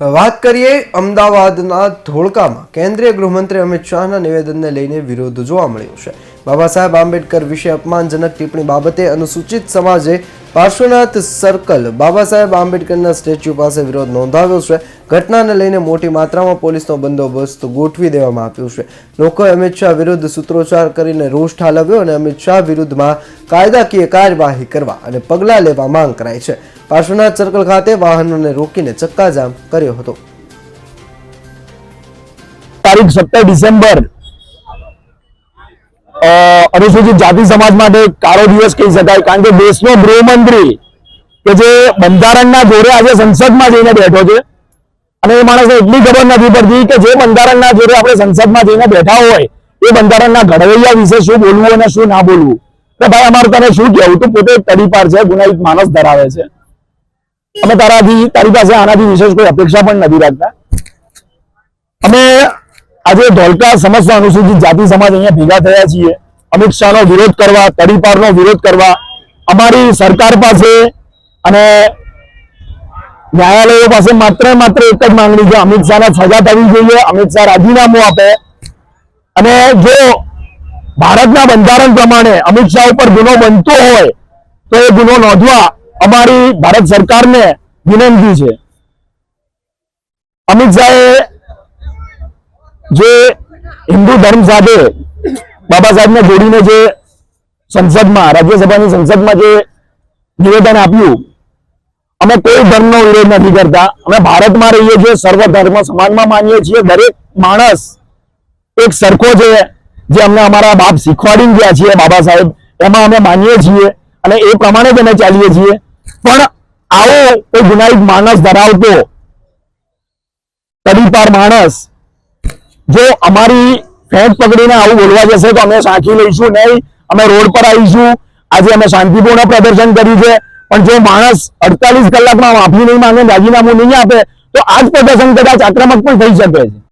વાત કરીએ અમદાવાદના ધોળકામાં. કેન્દ્રીય ગૃહમંત્રી અમિત શાહના નિવેદનને લઈને વિરોધ જોવા મળ્યો છે. બાબા સાહેબ આંબેડકર વિશે અપમાનજનક ટિપ્પણી બાબતે અનુસૂચિત સમાજે પાર્શ્વનાથ સર્કલ બાબા સાહેબ આંબેડકરના સ્ટેચ્યુ પાસે વિરોધ નોંધાવ્યો છે. ઘટનાને લઈને મોટી માત્રામાં પોલીસનો બંદોબસ્ત ગોઠવી દેવામાં આવ્યો છે. લોકોએ અમિત શાહ વિરુદ્ધ સૂત્રોચ્ચાર કરીને રોષ ઠાલવ્યો અને અમિત શાહ વિરુદ્ધમાં કાયદાકીય કાર્યવાહી કરવા અને પગલાં લેવા માંગ કરાઈ છે. પાર્શ્વનાથ સર્કલ ખાતે વાહનોને રોકીને ચક્કાજામ કર્યો હતો. તારીખ સત્તર ડિસેમ્બર અનુસૂચિત જાતિ સમાજ માટે કાળો દિવસ કહી શકાય, કારણ કે દેશનો ગૃહમંત્રી કે જે બંધારણના જોડે આજે સંસદમાં જઈને બેઠો છે. અને એ માણસને એટલી ખબર નથી પડતી કે જે બંધારણના જોડે આપણે સંસદમાં જઈને બેઠા હોય, એ બંધારણના ઘડવૈયા વિશે શું બોલવું અને શું ના બોલવું? એટલે ભાઈ, અમારે તને શું કહેવું? તું પોતે તડીપાર છે, ગુનાહિત માણસ ધરાવે છે. અમે તારાથી, તારી પાસે આનાથી વિશેષ કોઈ અપેક્ષા પણ નથી રાખતા. અમે આજે ધોલકા સમસ્ત અનુસૂચિત જાતિ સમાજ અહીંયા ભેગા થયા છીએ. અમિત શાહનો વિરોધ કરવા, તડીપારનો વિરોધ કરવા, અમારી સરકાર પાસે અને ન્યાયાલયો પાસે માત્ર માત્ર એક જ માંગણી છે, અમિત શાહને સજા થવી જોઈએ, અમિત શાહ રાજીનામું આપે. અને જો ભારતના બંધારણ પ્રમાણે અમિત શાહ ઉપર ગુનો બનતો હોય, તો એ ગુનો નોંધવા અમારી ભારત સરકારને વિનંતી છે. અમિત શાહે જે હિન્દુ ધર્મ સાથે બાબા સાહેબને જોડીને જે સંસદમાં, રાજ્યસભાની સંસદમાં જે નિવેદન આપ્યું, અમે કોઈ ધર્મનો વિરોધ નથી કરતા. અમે ભારતમાં રહીએ છીએ સર્વ ધર્મ સમાજમાં માનીએ છીએ. દરેક માણસ એક સરખો છે, જે અમને અમારા બાપ શીખવાડીને ગયા છીએ બાબા સાહેબ. એમાં અમે માનીએ છીએ અને એ પ્રમાણે જ અમે ચાલીએ છીએ. પણ આવો કોઈ ગુનાહિત માણસ ધરાવતો તડીપાર માણસ, જો અમારી ફેંક પકડીને આવું બોલવા જશે તો અમે સાંખી લઈશું નહીં. અમે રોડ પર આવીશું. આજે અમે શાંતિપૂર્ણ પ્રદર્શન કર્યું છે. પણ જો માણસ અડતાલીસ કલાકમાં માફી નહીં માંગે રાજીનામું નહીં આપે, તો આ જ પ્રદર્શન કદાચ આક્રમક પણ થઈ શકે છે.